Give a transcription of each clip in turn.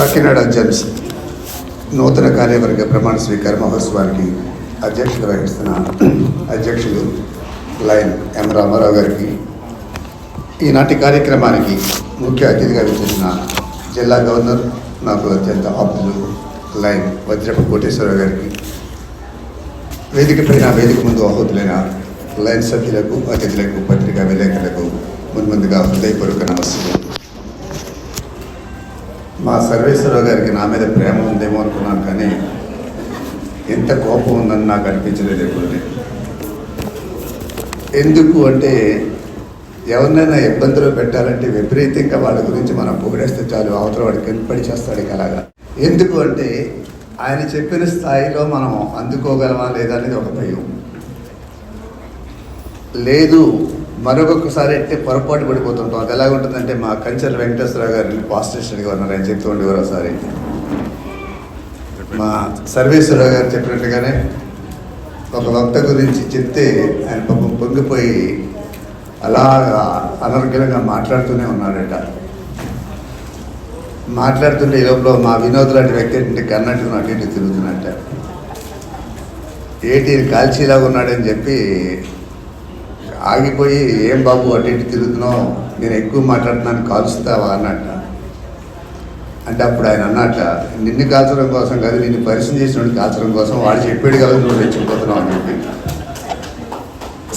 Kakinada Gems నూతన కార్యవర్గ ప్రమాణ స్వీకార మహోత్సవానికి అధ్యక్షుడు వహిస్తున్న అధ్యక్షులు లైన్ ఎం రామారావు గారికి ఈనాటి కార్యక్రమానికి ముఖ్య అతిథిగా విచ్చేసిన జిల్లా గవర్నర్ నాకు అత్యంత ఆప్తులు లైన్ వజ్రపు కోటేశ్వరరావు గారికి వేదిక పైన వేదిక ముందు ఆహుతులైన లైన్ సభ్యులకు అతిథులకు పత్రికా విలేకరులకు మున్ముందుగా హృదయపూర్వక నమస్కారం మా సర్వేశ్వరరావు గారికి నా మీద ప్రేమ ఉందేమో అనుకున్నాను కానీ ఎంత కోపం ఉందని నాకు అనిపించలేదు ఎప్పుడు. ఎందుకు అంటే ఎవరినైనా ఇబ్బందులు పెట్టాలంటే విపరీతంగా వాళ్ళ గురించి మనం పొగిడేస్తే చాలు అవతల వాడు కనిపడి చేస్తాడు ఇక అలాగా. ఎందుకు అంటే ఆయన చెప్పిన స్థాయిలో మనం అందుకోగలమా లేదా అనేది ఒక భయం. లేదు మరొకసారి అయితే పొరపాటు పడిపోతుంటాం. అది ఎలా ఉంటుందంటే మా కంచెల వెంకటేశ్వరరావు గారు పాస్ స్టేషన్గా ఉన్నారు ఆయన చెప్తూ ఉండేవారు ఒకసారి. మా సర్వేశ్వరరావు గారు చెప్పినట్టుగానే ఒక వక్త గురించి చెప్తే ఆయన పాపం పొంగిపోయి అలాగా అనర్గళంగా మాట్లాడుతూనే ఉన్నాడట. మాట్లాడుతుంటే ఈ లోపల మా వినోద్ లాంటి వ్యక్తి అంటే కర్ణాటక అటు ఇటు తిరుగుతున్నట్ట. ఏటి కాల్చీలాగా ఉన్నాడని చెప్పి ఆగిపోయి ఏం బాబు అటు ఇటు తిరుగుతున్నావు? నేను ఎక్కువ మాట్లాడుతున్నాను కాలుస్తావా? అన్నట్ట. అంటే అప్పుడు ఆయన అన్నట్ట నిన్ను కాల్చడం కోసం కాదు నిన్ను పరిచయం చేసినోడు కాల్చడం కోసం వాడు చెప్పాడు కదా నువ్వు రెచ్చిపోతున్నావు అని చెప్పి.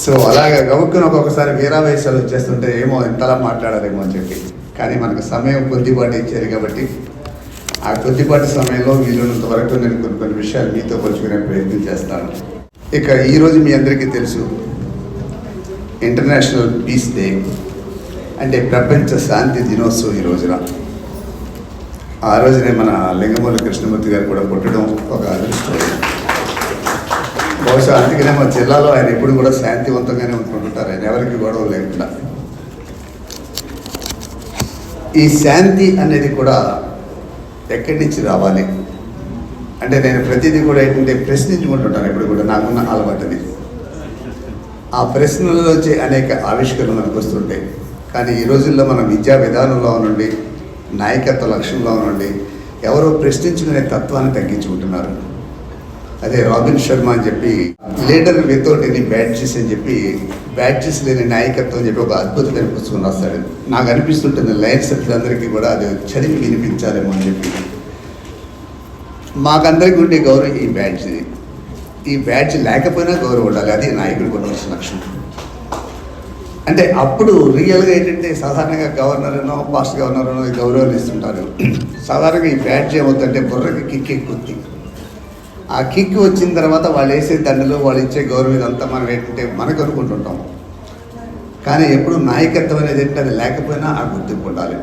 సో అలాగా గవుక్కున ఒక్కొక్కసారి వీరావేశాలు వచ్చేస్తుంటే ఏమో ఇంతలా మాట్లాడారేమో అని చెప్పి. కానీ మనకు సమయం కొద్దిపాటు ఇచ్చారు కాబట్టి ఆ కొద్దిపాటి సమయంలో వీలున్నంత వరకు నేను కొన్ని కొన్ని విషయాలు మీతో పంచుకునే ప్రయత్నం చేస్తాను. ఇక ఈరోజు మీ అందరికీ తెలుసు ఇంటర్నేషనల్ పీస్ డే అంటే ప్రపంచ శాంతి దినోత్సవం ఈ రోజున. ఆ రోజునే మన లింగమూల కృష్ణమూర్తి గారు కూడా పుట్టడం ఒక అదృష్టం. బహుశా అందుకనే మా జిల్లాలో ఆయన ఎప్పుడు కూడా శాంతివంతంగానే ఉంటుంటారు. ఆయన ఎవరికి గొడవ లేకుండా. ఈ శాంతి అనేది కూడా ఎక్కడి నుంచి రావాలి? అంటే నేను ప్రతిదీ కూడా ఏంటంటే ప్రశ్నించుకుంటుంటాను ఎప్పుడు కూడా. నాకున్న అలవాటుని. ఆ ప్రశ్నలలో వచ్చే అనేక ఆవిష్కరణలు మనకు వస్తుంటాయి. కానీ ఈ రోజుల్లో మన విద్యా విధానంలో నుండి నాయకత్వ లక్ష్యంలో నుండి ఎవరో ప్రశ్నించుకునే తత్వాన్ని తగ్గించుకుంటున్నారు. అదే రాబిన్ శర్మ అని చెప్పి లీడర్ వితౌట్ ఎనీ బ్యాడ్జెస్ అని చెప్పి బ్యాడ్జెస్ లేని నాయకత్వం అని చెప్పి ఒక అద్భుతమైన పుస్తకం రాస్తాడు. నాకు అనిపిస్తుంటుంది లైన్ సభ్యులందరికీ కూడా అది చదివి వినిపించాలేమో అని చెప్పి. మాకందరికీ ఉండే గౌరవం ఈ బ్యాడ్జ్ ఈ బ్యాడ్జ్ లేకపోయినా గౌరవం ఉండాలి. అది నాయకుడికి ఉండవలసిన లక్షణం అంటే అప్పుడు రియల్గా ఏంటంటే సాధారణంగా గవర్నర్ అనో పాస్ట్ గవర్నర్ అనో గౌరవాలు ఇస్తుంటారు. సాధారణంగా ఈ బ్యాడ్జ్ ఏమవుతుందంటే బుర్రకి కిక్ ఎక్కుద్ది ఆ కిక్ వచ్చిన తర్వాత వాళ్ళు వేసే దండలు వాళ్ళు ఇచ్చే గౌరవం ఇదంతా మనం ఏంటంటే మనకు అనుకుంటుంటాం. కానీ ఎప్పుడు నాయకత్వం అనేది ఏంటంటే అది లేకపోయినా ఆ గుర్తింపు ఉండాలి.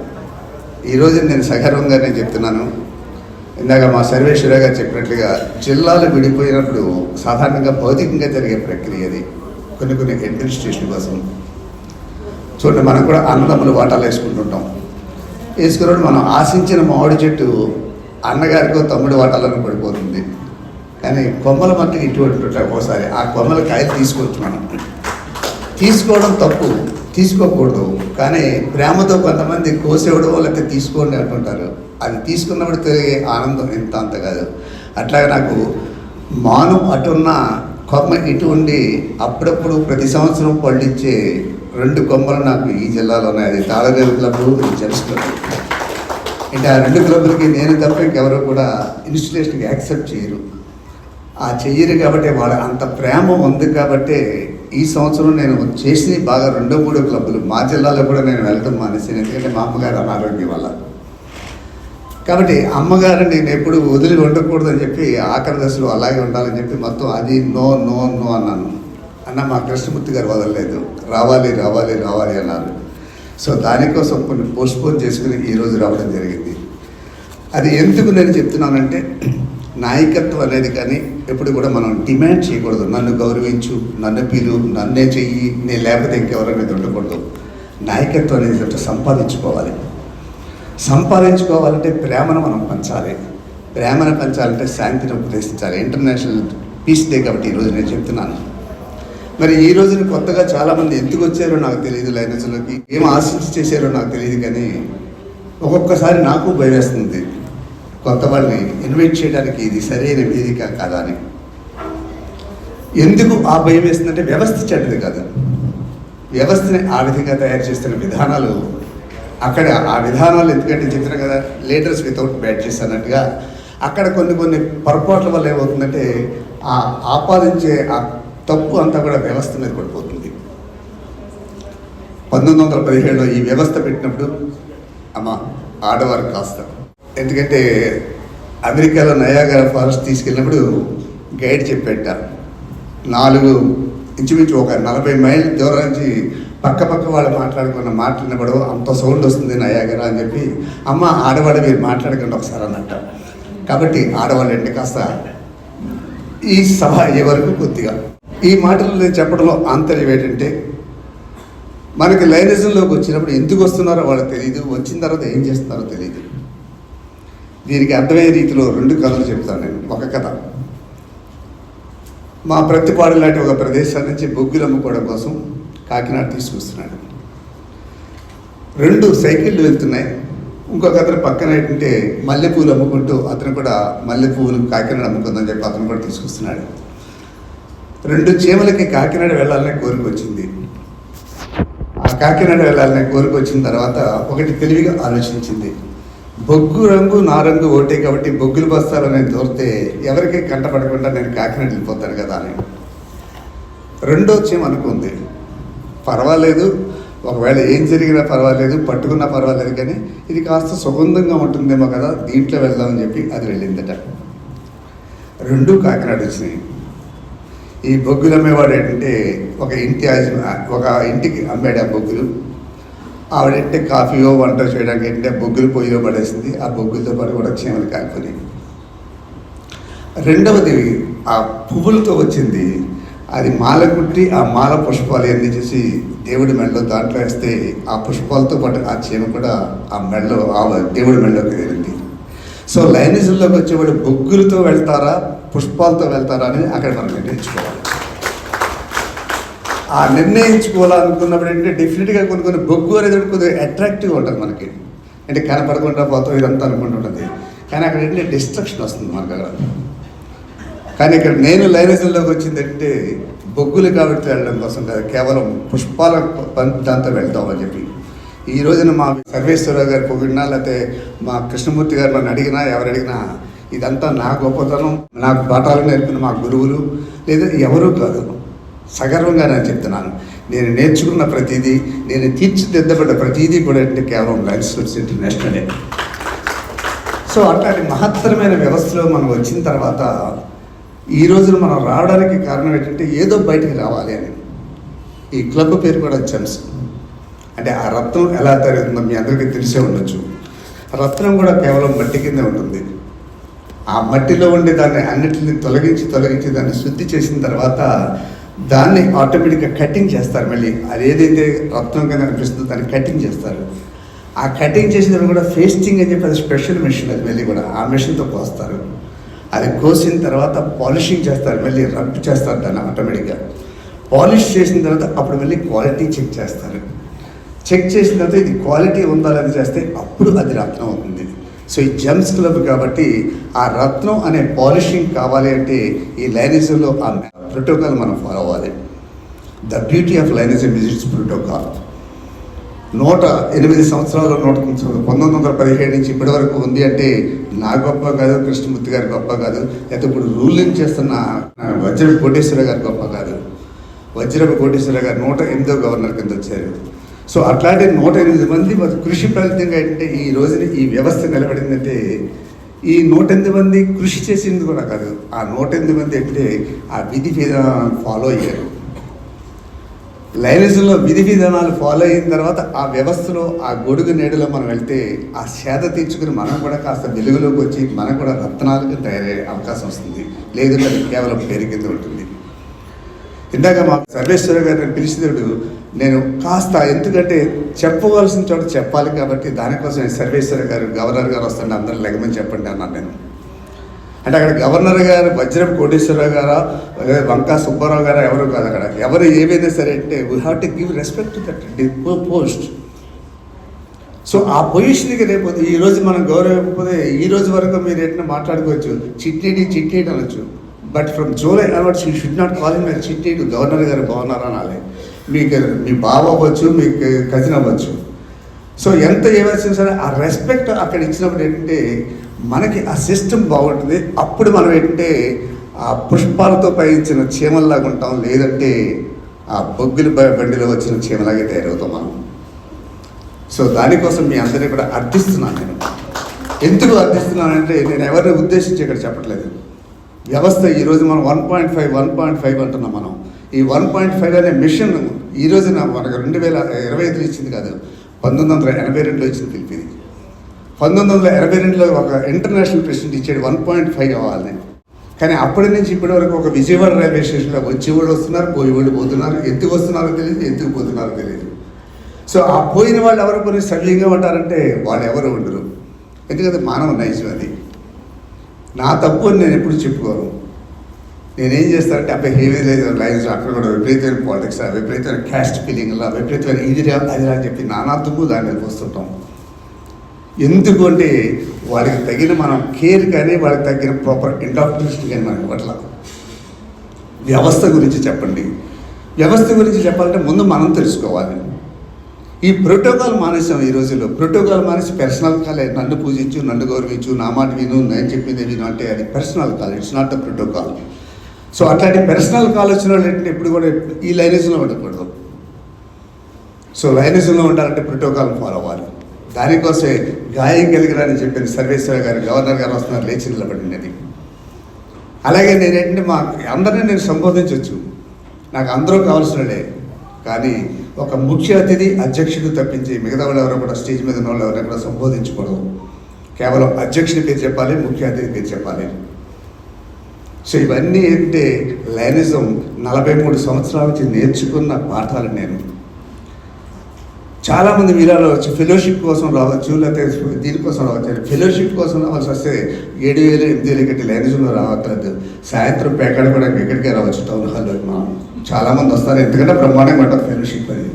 ఈరోజు నేను సగర్వంగా నేను చెప్తున్నాను. ఇందాక మా సర్వేశ్వర గారు చెప్పినట్లుగా జిల్లాలు విడిపోయినప్పుడు సాధారణంగా భౌతికంగా జరిగే ప్రక్రియ అది. కొన్ని కొన్ని అడ్మినిస్ట్రేషన్ కోసం. చూడండి మనం కూడా అన్నదమ్ములు వాటాలు వేసుకుంటుంటాం. వేసుకున్నప్పుడు మనం ఆశించిన మామిడి చెట్టు అన్నగారికో తమ్ముడు వాటాలను పడిపోతుంది. కానీ కొమ్మల మట్టుకు ఇటువంటి ఒకసారి ఆ కొమ్మల కాయలు తీసుకోవచ్చు మనం. తీసుకోవడం తప్పు. తీసుకోకూడదు. కానీ ప్రేమతో కొంతమంది కోసేవడం లేకపోతే తీసుకోండి అంటుంటారు. అది తీసుకున్నప్పుడు తిరిగే ఆనందం ఎంత అంత కాదు. అట్లాగే నాకు మాను అటున్న కొమ్మ ఇటు ఉండి అప్పుడప్పుడు ప్రతి సంవత్సరం పండించే రెండు కొమ్మలు నాకు ఈ జిల్లాలో ఉన్నాయి. అది తాళవేలు క్లబ్ జెమ్స్ క్లబ్. అంటే ఆ రెండు క్లబ్లకి నేను తప్ప ఇంకెవరు కూడా ఇన్స్టిట్యూషన్కి యాక్సెప్ట్ చేయరు. ఆ చెయ్యరు కాబట్టి వాళ్ళ అంత ప్రేమ ఉంది కాబట్టి ఈ సంవత్సరం నేను చేసి బాగా రెండో మూడో క్లబ్బులు. మా జిల్లాలో కూడా నేను వెళ్ళడం మానేసాను ఎందుకంటే మా అమ్మగారు అనారోగ్యం వల్ల. కాబట్టి అమ్మగారు నేను ఎప్పుడు వదిలి ఉండకూడదని చెప్పి ఆఖరి దశలో అలాగే ఉండాలని చెప్పి మొత్తం అది నో నో నో అన్నాను. అన్న మా కృష్ణమూర్తి గారు వదలలేదు. రావాలి రావాలి రావాలి అన్నారు. సో దానికోసం కొన్ని పోస్ట్పోన్ చేసుకుని ఈరోజు రావడం జరిగింది. అది ఎందుకు నేను చెప్తున్నానంటే నాయకత్వం అనేది కానీ ఎప్పుడు కూడా మనం డిమాండ్ చేయకూడదు. నన్ను గౌరవించు నన్ను పిలు నన్నే చెయ్యి నేను లేకపోతే ఇంకెవరనేది ఉండకూడదు. నాయకత్వం అనేది సంపాదించుకోవాలి. సంపాదించుకోవాలంటే ప్రేమను మనం పంచాలి. ప్రేమను పంచాలంటే శాంతిని ఉపదేశించాలి. ఇంటర్నేషనల్ పీస్ డే కాబట్టి ఈరోజు నేను చెప్తున్నాను. మరి ఈ రోజున కొత్తగా చాలామంది ఎందుకు వచ్చారో నాకు తెలియదు లైనజులకి ఏం ఆశించి చేశారో నాకు తెలియదు కానీ ఒక్కొక్కసారి నాకు భయం వేస్తుంది. కొంతమంది ఇన్వైట్ చేయడానికి ఇది సరైన వేదిక కాదా అని. ఎందుకు ఆ భయం వేస్తుందంటే వ్యవస్థ చెడ్డది కాదు. వ్యవస్థని ఆ విధంగా తయారు చేస్తున్న విధానాలు అక్కడ ఆ విధానాలు ఎందుకంటే చెప్పిన కదా లీడర్స్ వితౌట్ బ్యాడ్జెస్ అన్నట్టుగా అక్కడ కొన్ని కొన్ని పొరపాట్ల వల్ల ఏమవుతుందంటే ఆ ఆపాదించే ఆ తప్పు అంతా కూడా వ్యవస్థ మీద పడిపోతుంది. పంతొమ్మిది వందల పదిహేడులో ఈ వ్యవస్థ పెట్టినప్పుడు అమ్మ ఆడవారు కాస్త ఎందుకంటే అమెరికాలో నయాగర ఫారెస్ట్ తీసుకెళ్ళినప్పుడు గైడ్ చెప్పేట నాలుగు ఇంచుమించు ఒక నలభై మైల్ దూరం నుంచి పక్క పక్క వాళ్ళు మాట్లాడుకున్న మాట్లాడినప్పుడు అంత సౌండ్ వస్తుంది నయాగర అని చెప్పి. అమ్మ ఆడవాళ్ళు మీరు మాట్లాడకండి ఒకసారి అన్నట్ట. కాబట్టి ఆడవాళ్ళు అంటే కాస్త ఈ సభ అయ్యే వరకు కొద్దిగా. ఈ మాటలు నేను చెప్పడంలో ఆంతర్యం ఏంటంటే మనకి లైనిజంలోకి వచ్చినప్పుడు ఎందుకు వస్తున్నారో వాళ్ళకి తెలియదు వచ్చిన తర్వాత ఏం చేస్తున్నారో తెలియదు దీనికి అర్థమయ్యే రీతిలో రెండు కథలు చెప్తాను నేను. ఒక కథ. మా ప్రతిపాడు లాంటి ఒక ప్రదేశం నుంచి బొగ్గులు అమ్ముకోవడం కోసం కాకినాడ తీసుకొస్తున్నాడు. రెండు సైకిళ్ళు వెళ్తున్నాయి. ఇంకొక అతను పక్కన ఏంటంటే మల్లెపూలు అమ్ముకుంటూ అతను కూడా మల్లెపూలు కాకినాడ అమ్ముకుందని చెప్పి అతను కూడా తీసుకొస్తున్నాడు. రెండు చీమలకి కాకినాడ వెళ్ళాలనే కోరిక వచ్చింది. ఆ కాకినాడ వెళ్ళాలనే కోరిక వచ్చిన తర్వాత ఒకటి తెలివిగా ఆలోచించింది. బొగ్గు రంగు నా రంగు కాబట్టి బొగ్గులు బస్తాలు అనేది దొరికితే ఎవరికి కంటపడకుండా నేను కాకినాడ వెళ్ళిపోతాను కదా అని. రెండో చీమ అనుకుంది. పర్వాలేదు ఒకవేళ ఏం జరిగినా పర్వాలేదు పట్టుకున్నా పర్వాలేదు కానీ ఇది కాస్త సుగంధంగా ఉంటుందేమో కదా దీంట్లో వెళ్దామని చెప్పి అది వెళ్ళిందట. రెండు కాకినాడ వచ్చినాయి. ఈ బొగ్గులు అమ్మేవాడు ఏంటంటే ఒక ఇంటి ఒక ఇంటికి అమ్మాడు ఆ బొగ్గులు. ఆవిడంటే కాఫీయో వంట చేయడానికి ఏంటంటే బొగ్గులు పొయ్యిలో పడేసింది. ఆ బొగ్గులతో పాటు కూడా చీమలు కాలిపోయి రెండవది ఆ పువ్వులతో వచ్చింది. అది మాల కుట్టి ఆ మాల పుష్పాలు ఏంది చేసి దేవుడి మెడలో దాంట్లో వేస్తే ఆ పుష్పాలతో పాటు ఆ చీమ కూడా ఆ మెడలో ఆ దేవుడి మెడలోకి వెళ్ళింది సో లైనిజంలోకి వచ్చేవాడు బొగ్గులతో వెళ్తారా పుష్పాలతో వెళ్తారా అని అక్కడ మనం నిర్ణయించుకోవాలి. ఆ నిర్ణయించుకోవాలనుకున్నప్పుడు ఏంటంటే డెఫినెట్గా కొన్ని కొన్ని బొగ్గు అనేది కొద్దిగా అట్రాక్టివ్ ఉంటుంది మనకి. అంటే కనపడకుండా పోతాం ఇదంతా అనుకుంటుంటుంది కానీ అక్కడ ఏంటంటే డిస్ట్రక్షన్ వస్తుంది మనకు అక్కడ. కానీ ఇక్కడ నేను లైనజంలోకి వచ్చిందంటే బొగ్గులు కాబట్టి వెళ్ళడం కోసం కాదు కేవలం పుష్పాల దాంతో వెళ్తామని చెప్పి. ఈ రోజున మా సర్వేశ్వరరావు గారు పొగిడినా లేకపోతే మా కృష్ణమూర్తి గారు నన్ను అడిగినా ఎవరు అడిగినా ఇదంతా నా గొప్పతనం నాకు పాఠాలు నేర్పిన మా గురువులు లేదా ఎవరూ కాదు. సగర్వంగా నేను చెప్తున్నాను. నేను నేర్చుకున్న ప్రతిదీ నేను తీర్చిదిద్దబడ్డ ప్రతిదీ కూడా అంటే కేవలం లైన్స్ ఇంటర్నేషనలే సో అట్లాంటి మహత్తరమైన వ్యవస్థలో మనం వచ్చిన తర్వాత ఈ రోజున మనం రావడానికి కారణం ఏంటంటే ఏదో బయటికి రావాలి అని. ఈ క్లబ్ పేరు కూడా జెమ్స్. అంటే ఆ రత్నం ఎలా తయారవుతుందో మీ అందరికీ తెలిసే ఉండొచ్చు. రత్నం కూడా కేవలం మట్టి కిందే ఉంటుంది. ఆ మట్టిలో ఉండే దాన్ని అన్నిటిని తొలగించి తొలగించి దాన్ని శుద్ధి చేసిన తర్వాత దాన్ని ఆటోమేటిక్గా కటింగ్ చేస్తారు. మళ్ళీ అది ఏదైతే రక్తం కింద అనిపిస్తుందో దాన్ని కటింగ్ చేస్తారు. ఆ కటింగ్ చేసిన కూడా ఫేస్టింగ్ అని చెప్పి అది స్పెషల్ మెషిన్ అది మళ్ళీ కూడా ఆ మెషిన్తో కోస్తారు. అది కోసిన తర్వాత పాలిషింగ్ చేస్తారు. మళ్ళీ రబ్ చేస్తారు దాన్ని ఆటోమేటిక్గా. పాలిష్ చేసిన తర్వాత అప్పుడు మళ్ళీ క్వాలిటీ చెక్ చేస్తారు. చెక్ చేసిన తర్వాత ఇది క్వాలిటీ ఉందా లేదా చేస్తే అప్పుడు అది రత్నం అవుతుంది. సో ఈ జెమ్స్ క్లబ్ కాబట్టి ఆ రత్నం అనే పాలిషింగ్ కావాలి అంటే ఈ లైనిజంలో ఆ ప్రోటోకాల్ మనం ఫాలో అవ్వాలి. The beauty of lionism is its protocol. నూట ఎనిమిది సంవత్సరాలు నూట పంతొమ్మిది వందల పదిహేడు నుంచి ఇప్పటి వరకు ఉంది అంటే నా గొప్ప కాదు కృష్ణమూర్తి గారి గొప్ప కాదు లేకపోతే ఇప్పుడు రూలింగ్ చేస్తున్న వజ్రపు కోటేశ్వర గారి గొప్ప కాదు. వజ్రపు కోటేశ్వర గారు నూట ఎనిమిదో గవర్నర్ కింద వచ్చారు. సో అట్లాంటి నూట ఎనిమిది మంది కృషి ఫలితంగా అంటే ఈ రోజున ఈ వ్యవస్థ నిలబడిందంటే ఈ నూట ఎనిమిది మంది కృషి చేసింది కూడా కాదు. ఆ నూట ఎనిమిది మంది అంటే ఆ విధి విధానాలను ఫాలో అయ్యారు. లైనిజంలో విధి విధానాలు ఫాలో అయిన తర్వాత ఆ వ్యవస్థలో ఆ గొడుగు నీడలో మనం వెళ్తే ఆ సేద తీర్చుకుని మనం కూడా కాస్త వెలుగులోకి వచ్చి మనం కూడా రత్నాలకు తయారయ్యే అవకాశం వస్తుంది. లేదు అది కేవలం పేరు కింద ఉంటుంది. ఇందాక మా సర్వేశ్వర గారిని పిలిచినప్పుడు నేను కాస్త ఎందుకంటే చెప్పవలసిన చోట చెప్పాలి కాబట్టి దానికోసం సర్వేశ్వర గారు గవర్నర్ గారు వస్తుంటే అందరూ లెగమని చెప్పండి అన్నాను నేను. అంటే అక్కడ గవర్నర్ గారు వజ్రం కోటేశ్వరరావు గారా లేదా వంకా సుబ్బారావు గారా ఎవరు కాదు అక్కడ. ఎవరు ఏమైనా సరే అంటే we have to give respect that post so ఆ పొజిషన్కి రేపొద్దు ఈరోజు మనం గౌరవకపోతే ఈ రోజు వరకు మీరు ఎట్లా మాట్లాడుకోవచ్చు చిట్టీడి చిట్టీడి అనొచ్చు but from July ours you should not call మీరు చిట్టీడు గవర్నర్ గారు బాగున్నారా అనాలి మీకు మీ బావ అవ్వచ్చు మీకు కజిన్ అవ్వచ్చు. సో ఎంత ఏమైనా సరే ఆ రెస్పెక్ట్ అక్కడ ఇచ్చినప్పుడు ఏంటంటే మనకి ఆ సిస్టమ్ బాగుంటుంది. అప్పుడు మనం ఏంటంటే ఆ పుష్పాలతో పయించిన చీమల్లాగా ఉంటాం. లేదంటే ఆ బొగ్గుల బండిలో వచ్చిన చీమలాగే తయారవుతాం మనం. సో దానికోసం మీ అందరినీ కూడా అర్థిస్తున్నాను నేను. ఎందుకు అర్థిస్తున్నానంటే నేను ఎవరిని ఉద్దేశించి ఇక్కడ చెప్పట్లేదు. వ్యవస్థ ఈరోజు మనం one point five one point five అంటున్నాం మనం. ఈ వన్ పాయింట్ ఫైవ్ అనే మిషన్ ఈ రోజున మనకు రెండు వేల ఇరవై ఐదులో ఇచ్చింది కాదు పంతొమ్మిది వందల ఎనభై రెండులో ఇచ్చింది పిలిపి పంతొమ్మిది వందల ఎనభై రెండులో ఒక ఇంటర్నేషనల్ ప్రెసిడెంట్ ఇచ్చాడు వన్ పాయింట్ ఫైవ్ అవ్వాలి కానీ అప్పటి నుంచి ఇప్పటి వరకు ఒక విజయవాడ రైల్వే స్టేషన్లో వచ్చేవాడు వస్తున్నారు పోయేవాడు పోతున్నారు ఎందుకు వస్తున్నారో తెలియదు ఎందుకు పోతున్నారో తెలియదు. సో ఆ పోయిన వాళ్ళు ఎవరు కొన్ని సవ్యంగా ఉంటారంటే వాళ్ళు ఎవరు ఉండరు. ఎందుకంటే మానవ నైజం అది. నా తప్పు అని నేను ఎప్పుడు చెప్పుకోను. నేనేం చేస్తానంటే అబ్బాయి హేవీ లైన్స్ అక్కడ కూడా విపరీతమైన పాలిటిక్స్ విపరీతమైన క్యాస్ట్ ఫీలింగ్లా విపరీతమైన ఇది రా అది రా అని చెప్పి నానా దాన్ని వస్తుంటాం ఎందుకు అంటే వాడికి తగిన మనం కేర్ కానీ వాడికి తగిన ప్రాపర్ ఇండాక్ట్రినేషన్ కానీ మనం ఇవ్వట్ల. వ్యవస్థ గురించి చెప్పండి. వ్యవస్థ గురించి చెప్పాలంటే ముందు మనం తెలుసుకోవాలి. ఈ ప్రోటోకాల్ మానేసాం ఈ రోజుల్లో. ప్రోటోకాల్ మానేసి పర్సనల్ కాలే. నన్ను పూజించు నన్ను గౌరవించు నా మాట విను నేను చెప్పింది విను అంటే అది personal call it's not the protocol so అట్లాంటి పర్సనల్ కాల్ వచ్చిన ఏంటంటే ఎప్పుడు కూడా ఈ లైనేజ్లో ఉండకూడదు. సో లైనేజ్లో ఉండాలంటే ప్రోటోకాల్ ఫాలో అవ్వాలి. దానికోసమే గాయం కలిగిరని చెప్పిన సర్వేశ్వర గారు గవర్నర్ గారు వస్తున్నారు లేచి నిలబడినది అలాగే నేను ఏంటంటే మా అందరినీ నేను సంబోధించవచ్చు నాకు అందరూ కావాల్సినడే కానీ ఒక ముఖ్య అతిథి అధ్యక్షుడు తప్పించి మిగతా వాళ్ళు ఎవరో కూడా స్టేజ్ మీద ఉన్న వాళ్ళు ఎవరైనా కూడా సంబోధించకూడదు. కేవలం అధ్యక్షుడి పేరు చెప్పాలి ముఖ్య అతిథి పేరు చెప్పాలి. సో ఇవన్నీ ఏంటంటే లైనిజం నలభై మూడు సంవత్సరాల నుంచి నేర్చుకున్న పాఠాలు నేను. చాలామంది మీరాలో రావచ్చు ఫెలోషిప్ కోసం రావచ్చు లేకపోతే దీనికోసం రావచ్చు. ఫెలోషిప్ కోసం రావాల్సి వస్తే ఏడు వేలు ఎనిమిది వేలు కట్టి లైనిజంలో రావట్లేదు. సాయంత్రం పేకాడ కూడా ఎక్కడికే రావచ్చు టౌన్ హాల్లో మనం చాలామంది వస్తారు. ఎందుకంటే బ్రహ్మాండంగా ఉంటుంది ఫెలోషిప్ అది.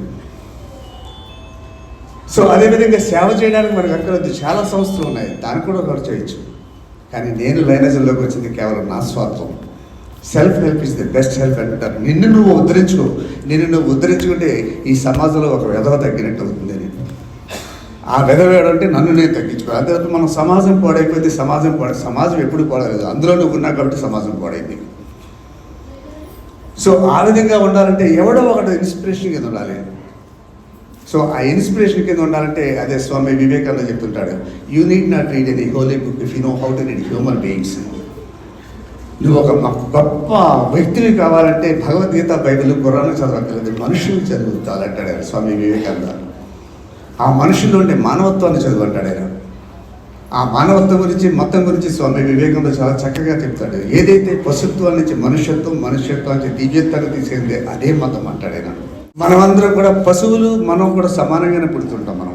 సో అదేవిధంగా సేవ చేయడానికి మనకు అక్కడ చాలా సంస్థలు ఉన్నాయి. దానికి కూడా ఖర్చు చేయొచ్చు. కానీ నేను లైనజంలోకి వచ్చింది కేవలం నా స్వార్థం. Self help is the best help అంటారు నిన్ను నువ్వు ఉద్ధరించుకో. నిన్ను నువ్వు ఉద్ధరించుకుంటే ఈ సమాజంలో ఒక విధవ తగ్గినట్టు అవుతుంది ఆ విధవేయడం అంటే నన్ను నేను తగ్గించుకో. అంతే మనం సమాజం పాడైపోతే సమాజం పాడ సమాజం ఎప్పుడు పాడలేదు. అందులో నువ్వు ఉన్నావు కాబట్టి సమాజం పాడైంది. సో ఆ విధంగా ఉండాలంటే ఎవడో ఒకటి ఇన్స్పిరేషన్ కింద ఉండాలి. సో ఆ ఇన్స్పిరేషన్ కింద ఉండాలంటే అదే స్వామి వివేకానంద చెప్తుంటాడు you need not read any holy book if you know how to read human beings నువ్వు ఒక గొప్ప వ్యక్తిని కావాలంటే భగవద్గీత బైబిల్ గుర్రాలు చదవక్కర్లేదు. మనుషులు చదువుతాలంటాడు ఆయన స్వామి వివేకానంద. ఆ మనుషుల్లో ఉండే మానవత్వాన్ని చదువుంటాడు ఆయన. ఆ మానవత్వం గురించి మొత్తం గురించి స్వామి వివేకానంద చాలా చక్కగా చెప్తాడు. ఏదైతే పశుత్వం నుంచి మనుష్యత్వం మనుష్యత్వం నుంచి దివ్యత్వాన్ని తీసేదే అదే మతం అంటాడు ఆయన. మనమందరం కూడా పశువులు మనం కూడా సమానంగానే పుడుతుంటాం మనం.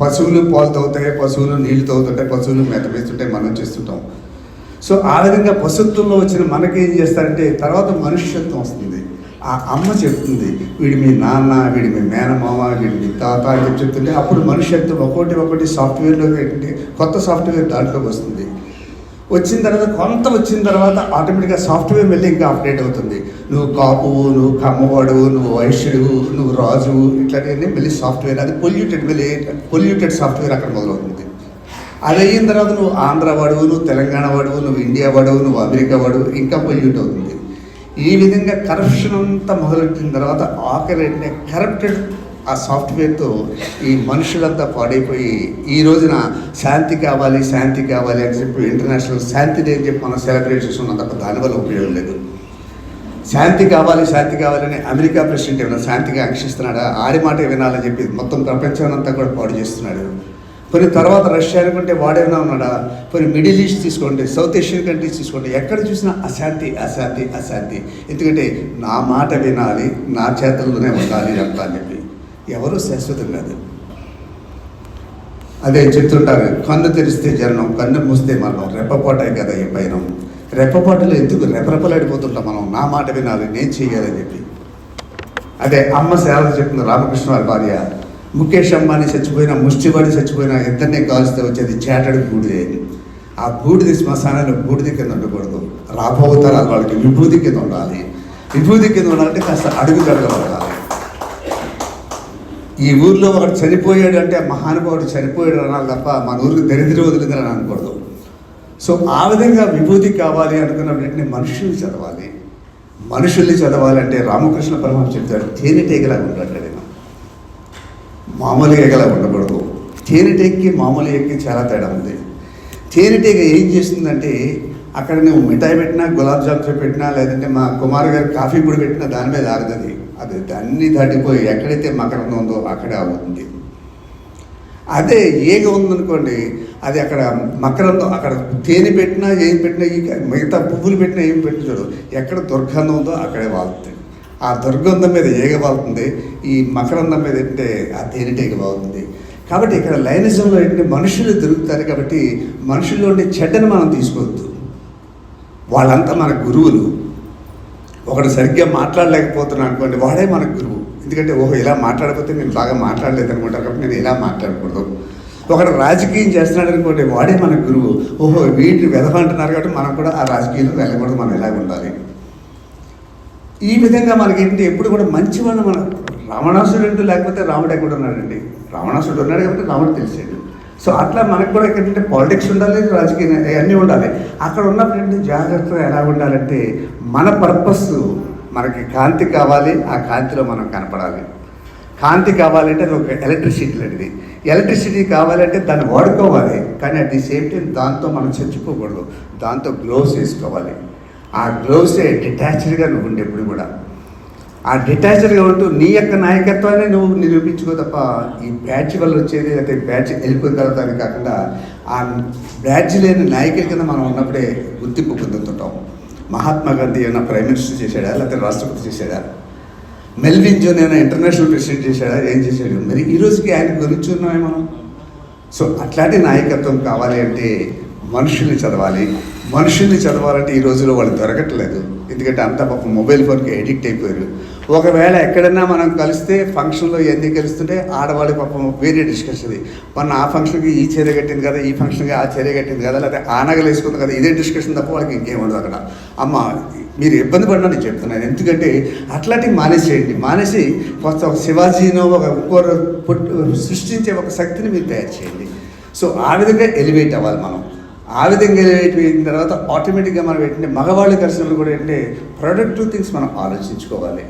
పశువులు పాలు తాగుతాయి పశువులు నీళ్ళు తాగుతుంటాయి పశువులు మెత వేస్తుంటాయి మనం చేస్తుంటాం. సో ఆ విధంగా పశుత్వంలో వచ్చిన మనకి ఏం చేస్తారంటే తర్వాత మనుష్యత్వం వస్తుంది. ఆ అమ్మ చెప్తుంది వీడి మీ నాన్న వీడి మీ మేనమామ వీడి మీ తాత అని చెప్తుంటే అప్పుడు మనుష్యత్వం ఒకటి ఒకటి సాఫ్ట్వేర్లో కొత్త సాఫ్ట్వేర్ దాంట్లోకి వస్తుంది. వచ్చిన తర్వాత కొంత వచ్చిన తర్వాత ఆటోమేటిక్గా సాఫ్ట్వేర్ వెళ్ళి ఇంకా అప్డేట్ అవుతుంది. నువ్వు కాపువు నువ్వు కమ్మవాడు నువ్వు వైశ్యుడు నువ్వు రాజువు ఇట్లాంటివన్నీ మళ్ళీ సాఫ్ట్వేర్ అది పొల్యూటెడ్ మళ్ళీ పొల్యూటెడ్ సాఫ్ట్వేర్ అక్కడ మొదలవుతుంది. అది అయిన తర్వాత నువ్వు ఆంధ్ర వాడువు నువ్వు తెలంగాణ వాడువు నువ్వు ఇండియా వాడువు నువ్వు అమెరికా వాడువు ఇంకా పొల్యూట్ అవుతుంది. ఈ విధంగా కరప్షన్ అంతా మొదలెట్టిన తర్వాత ఆఖరి కరప్టెడ్ ఆ సాఫ్ట్వేర్తో ఈ మనుషులంతా పాడైపోయి ఈ రోజున శాంతి కావాలి శాంతి కావాలి అని చెప్పి ఇంటర్నేషనల్ శాంతి డే అని చెప్పి మనం సెలబ్రేట్ చేస్తున్నాం తప్ప దానివల్ల ఉపయోగం లేదు. శాంతి కావాలి శాంతి కావాలని అమెరికా ప్రెసిడెంట్ ఏమైనా శాంతిగా ఆంక్షిస్తున్నాడా? ఆడి మాట వినాలని చెప్పి మొత్తం ప్రపంచాన్నంతా కూడా పాడు చేస్తున్నాడు. కొన్ని తర్వాత రష్యా అనుకుంటే వాడేమైనా ఉన్నాడా? కొన్ని మిడిల్ ఈస్ట్ తీసుకోండి సౌత్ ఏషియన్ కంట్రీస్ తీసుకోండి ఎక్కడ చూసినా అశాంతి అశాంతి అశాంతి. ఎందుకంటే నా మాట వినాలి నా చేతుల్లోనే ఉండాలి అంతా అని చెప్పి. ఎవరు శాశ్వతం కాదు. అదే చెప్తుంటారు కన్ను తెరిస్తే జనం కన్ను మూస్తే మరణం రెప్పపాటే కదా ఈ పైన. రెప్పపాటులో ఎందుకు రెపరెపలాడిపోతుంటాం మనం? నా మాట వినాలి నేను చేయాలని చెప్పి. అదే అమ్మ సేవలు చెప్తుంది రామకృష్ణ వారి భార్య. ముఖేష్ అంబానీ చచ్చిపోయినా ముష్టివాడి చచ్చిపోయినా ఇద్దరిని కాల్స్తే వచ్చేది చేటడి బూడిదే ఆ బూడిది శ్మశానాలు బూడిది కింద ఉండకూడదు. రాబో వాళ్ళకి విభూతి కింద ఉండాలి. విభూతి కింద ఉండాలంటే కాస్త అడుగు జరగబడాలి ఈ ఊర్లో ఒకడు చనిపోయాడు అంటే మహానుభావుడు చనిపోయాడు అనాలి తప్ప మన ఊరికి దరిద్ర వదిలిందని అనకూడదు. సో ఆ విధంగా విభూతి కావాలి అనుకున్న వెంటనే మనుషుల్ని చదవాలి. మనుషుల్ని చదవాలంటే రామకృష్ణ పరమహంస చెప్తాడు తేనెటీగలా ఉంటాడు ఆయన మామూలు ఎగలా ఉండకూడదు. తేనెటీగకి మామూలు ఎక్కి చాలా తేడా ఉంది. తేనెటీగ ఏం చేస్తుందంటే అక్కడ నువ్వు మిఠాయి పెట్టినా గులాబ్ జామ్ పెట్టినా లేదంటే మా కుమార్ గారు కాఫీ పొడి పెట్టినా దాని మీద ఆరుతుంది అది దాన్ని దాటిపోయి ఎక్కడైతే మకరందం ఉందో అక్కడే ఉంది. అదే ఏగ ఉందనుకోండి అది అక్కడ మకరందం అక్కడ తేనె పెట్టినా ఏం పెట్టినా ఈ మిగతా పువ్వులు పెట్టినా ఏం పెట్టినా చూడు ఎక్కడ దుర్గంధం ఉందో అక్కడే వాళ్తుంది. ఆ దుర్గంధం మీద ఏగ వాళ్తుంది ఈ మకరందం మీద ఏంటంటే ఆ తేనెటీగ బాగుంది కాబట్టి ఇక్కడ లైనిజంలో ఏంటంటే మనుషులు దొరుకుతారు కాబట్టి మనుషుల్లో ఉండే చెడ్డను మనం తీసుకోవద్దు. వాళ్ళంతా మన గురువులు. ఒకడు సరిగ్గా మాట్లాడలేకపోతున్నాను అనుకోండి వాడే మనకు గురువు. ఎందుకంటే ఓహో ఇలా మాట్లాడకపోతే నేను బాగా మాట్లాడలేదు అనుకుంటారు కాబట్టి నేను ఇలా మాట్లాడకూడదు. ఒకడు రాజకీయం చేస్తున్నాడు అనుకోండి వాడే మన గురువు. ఓహో వీటిని వెదమంటున్నారు కాబట్టి మనం కూడా ఆ రాజకీయంలో వెళ్ళకూడదు మనం ఎలా ఉండాలి. ఈ విధంగా మనకేంటి ఎప్పుడు కూడా మంచి వాళ్ళు మన రావణాసుడు లేకపోతే రాముడు ఎక్కడ ఉన్నాడండి రావణాసుడు ఉన్నాడు కాబట్టి రాముడు తెలిసాడు. సో అట్లా మనకు కూడా ఏంటంటే పాలిటిక్స్ ఉండాలి రాజకీయ అన్నీ ఉండాలి. అక్కడ ఉన్నప్పుడు ఏంటి జాగ్రత్తగా ఎలా ఉండాలంటే మన పర్పస్ మనకి కాంతి కావాలి ఆ కాంతిలో మనం కనపడాలి. కాంతి కావాలంటే అది ఒక ఎలక్ట్రిసిటీ లాంటిది. ఎలక్ట్రిసిటీ కావాలంటే దాన్ని వాడుకోవాలి కానీ అట్ ది సేమ్ టైం దాంతో మనం చచ్చిపోకూడదు. దాంతో గ్లోవ్స్ వేసుకోవాలి ఆ గ్లోవ్సే డిటాచ్డ్గా నువ్వు ఉండే ఎప్పుడు కూడా. ఆ డిటాచ్డ్గా ఉంటూ నీ యొక్క నాయకత్వాన్ని నువ్వు నిరూపించుకో తప్ప ఈ బ్యాచ్ వల్ల వచ్చేది అయితే బ్యాచ్ వెళ్ళిపోయిన తర్వాత అని కాకుండా ఆ బ్యాచ్ లేని నాయకుల కింద మనం ఉన్నప్పుడే గుర్తింపు పొందుతుంటాం. మహాత్మా గాంధీ ఏమైనా ప్రైమ్ మినిస్టర్ చేశాడా? లేకపోతే రాష్ట్రపతి చేశాడా? మెల్విన్ జోన్ ఏమైనా ఇంటర్నేషనల్ ప్రెసిడెంట్ చేశాడా? ఏం చేశాడు? మరి ఈ రోజుకి ఆయన గురించి ఉన్నామే మనం. సో అట్లాంటి నాయకత్వం కావాలి అంటే మనుషుల్ని చదవాలి. మనుషుల్ని చదవాలంటే ఈ రోజుల్లో వాళ్ళు దొరకట్లేదు. ఎందుకంటే అంత పాపం మొబైల్ ఫోన్కి ఎడిక్ట్ అయిపోయారు. ఒకవేళ ఎక్కడైనా మనం కలిస్తే ఫంక్షన్లో ఇవన్నీ కలుస్తుంటే ఆడవాళ్ళ పాపం వేరే డిస్కషన్ ఇది. మొన్న ఆ ఫంక్షన్కి ఈ చీర కట్టింది కదా ఈ ఫంక్షన్కి ఆ చీర కట్టింది కదా లేకపోతే ఆనగలు వేసుకుంది కదా ఇదే డిస్కషన్ తప్ప వాళ్ళకి ఇంకేం ఉండదు అక్కడ. అమ్మ మీరు ఇబ్బంది పడినా నేను చెప్తున్నాను. ఎందుకంటే అట్లాంటివి మానేసేయండి. మానేసి కొత్త ఒక శివాజీనో ఒక ఇంకోరు పుట్టు సృష్టించే ఒక శక్తిని మీరు తయారు చేయండి. సో ఆ విధంగా ఎలివేట్ అవ్వాలి మనం. ఆ విధంగా ఎలివేట్ అయిన తర్వాత ఆటోమేటిక్గా మనం ఏంటంటే మగవాళ్ళు కలిసినప్పుడు కూడా ఏంటంటే ప్రొడక్టివ్ థింగ్స్ మనం ఆలోచించుకోవాలి.